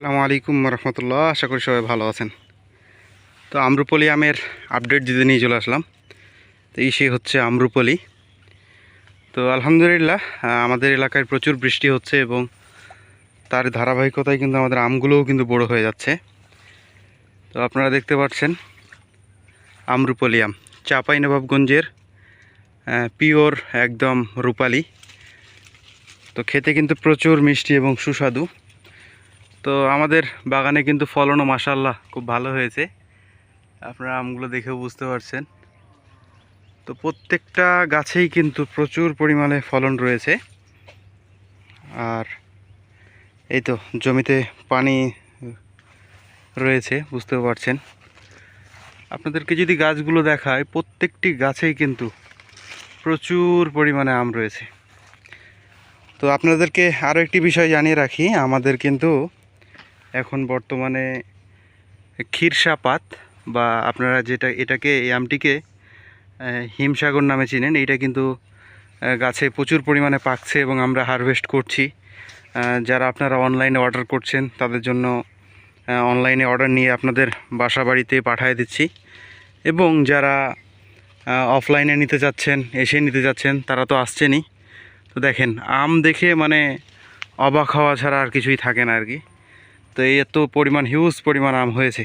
আসসালামু আলাইকুম রহমতুল্লাহ আশা করি সবাই ভালো আছেন। তো আম্রপলি আমের আপডেট দিতে নিয়ে চলে আসলাম। তো এই সে হচ্ছে আম্রপলি। তো আলহামদুলিল্লাহ আমাদের এলাকায় প্রচুর বৃষ্টি হচ্ছে এবং তার ধারাবাহিকতায় কিন্তু আমাদের আমগুলোও কিন্তু বড় হয়ে যাচ্ছে। তো আপনারা দেখতে পাচ্ছেন আম্রপলি আম। চাপাই নবাবগঞ্জের পিওর একদম রূপালি। তো খেতে কিন্তু প্রচুর মিষ্টি এবং সুস্বাদু। তো আমাদের বাগানে কিন্তু ফলনও মাসাল্লাহ খুব ভালো হয়েছে। আপনারা আমগুলো দেখেও বুঝতে পারছেন। তো প্রত্যেকটা গাছেই কিন্তু প্রচুর পরিমাণে ফলন রয়েছে। আর এই তো জমিতে পানি রয়েছে, বুঝতেও পারছেন। আপনাদেরকে যদি গাছগুলো দেখায় প্রত্যেকটি গাছেই কিন্তু প্রচুর পরিমাণে আম রয়েছে। তো আপনাদেরকে আরও একটি বিষয় জানিয়ে রাখি, আমাদের কিন্তু এখন বর্তমানে ক্ষীরসা পাত বা আপনারা যেটা, এটাকে, এই আমটিকে হিমসাগর নামে চিনেন। এইটা কিন্তু গাছে প্রচুর পরিমাণে পাকছে এবং আমরা হারভেস্ট করছি। যারা আপনারা অনলাইনে অর্ডার করছেন, তাদের জন্য অনলাইনে অর্ডার নিয়ে আপনাদের বাসা বাড়িতে পাঠিয়ে দিচ্ছি। এবং যারা অফলাইনে নিতে যাচ্ছেন এসে নিতে যাচ্ছেন তারা তো আসছেনই। তো দেখেন, আম দেখে মানে অবাক হওয়া ছাড়া আর কিছুই থাকে না আর কি। তো এই এত পরিমাণ হিউজ পরিমাণ আম হয়েছে।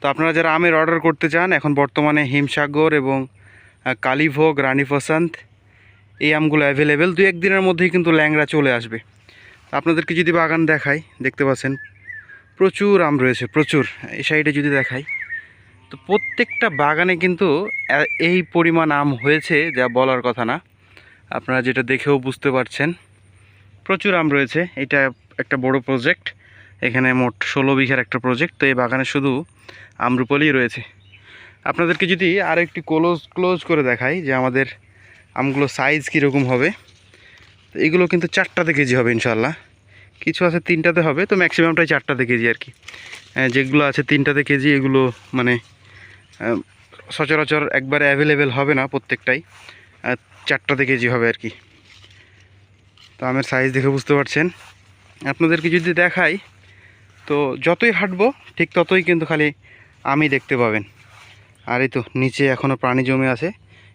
তো আপনারা যারা আমের অর্ডার করতে চান, এখন বর্তমানে হিমসাগর এবং কালীভোগ রানী প্রশান্ত এই আমগুলো অ্যাভেলেবেল দু একদিনের মধ্যেই কিন্তু ল্যাংড়া চলে আসবে। আপনাদেরকে যদি বাগান দেখাই, দেখতে পাচ্ছেন, প্রচুর আম রয়েছে, প্রচুর। এই সাইডে যদি দেখাই, তো প্রত্যেকটা বাগানে কিন্তু এই পরিমাণ আম হয়েছে, যা বলার কথা না। আপনারা যেটা দেখেও বুঝতে পারছেন, প্রচুর আম রয়েছে। এটা একটা বড় প্রজেক্ট এখানে মোট ষোলো বিঘার একটা প্রজেক্ট তো এই বাগানে শুধু আমরুপলি রয়েছে। আপনাদেরকে যদি আরও একটি ক্লোজ ক্লোজ করে দেখাই যে আমাদের আমগুলো সাইজ কীরকম হবে। তো এগুলো কিন্তু চারটাতে কেজি হবে ইনশাল্লাহ কিছু আছে তিনটাতে হবে, তো ম্যাক্সিমামটাই চারটাতে কেজি আর কি। যেগুলো আছে তিনটাতে কেজি, এগুলো মানে সচরাচর একবারে অ্যাভেলেবেল হবে না প্রত্যেকটাই। চারটাতে কেজি হবে আর কি। তো আমের সাইজ দেখে বুঝতে পারছেন। আপনাদেরকে যদি দেখাই তো যতই হাঁটবো, ঠিক ততই কিন্তু খালি আমি দেখতে পাবেন। আর এই তো নিচে এখনও পানি জমে আছে।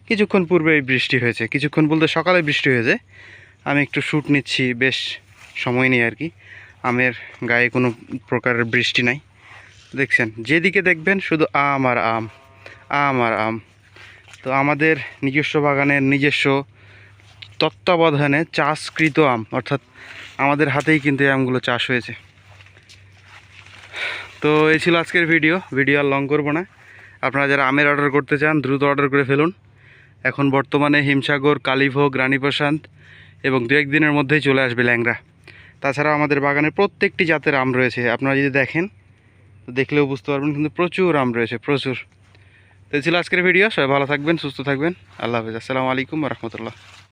কিছুক্ষণ পূর্বে বৃষ্টি হয়েছে। কিছুক্ষণ বলতে সকালে বৃষ্টি হয়েছে। আমি একটু শ্যুট নিচ্ছি, বেশ সময় নেই আর কি। আমের গায়ে কোনো প্রকারের বৃষ্টি নাই। দেখছেন, যেদিকে দেখবেন শুধু আম আর আম আম আর আম। তো আমাদের নিজস্ব বাগানের নিজস্ব তত্ত্বাবধানে চাষকৃত আম, অর্থাৎ আমাদের হাতেই কিন্তু এই আমগুলো চাষ হয়েছে। তো এই ছিল আজকের ভিডিও ভিডিও আর লং করব না। আপনারা যারা আমের অর্ডার করতে চান, দ্রুত অর্ডার করে ফেলুন। এখন বর্তমানে হিমসাগর, কালীভোগ রানী প্রশান্ত এবং দু একদিনের মধ্যেই চলে আসবে ল্যাংরা তাছাড়া আমাদের বাগানে প্রত্যেকটি জাতের আম রয়েছে। আপনারা যদি দেখেন দেখলেও বুঝতে পারবেন কিন্তু প্রচুর আম রয়েছে, প্রচুর। তো ছিল আজকের ভিডিও সবাই ভালো থাকবেন, সুস্থ থাকবেন। আল্লাহ হাফিজ। আসসালামু আলাইকুম রহমতুল্লাহ।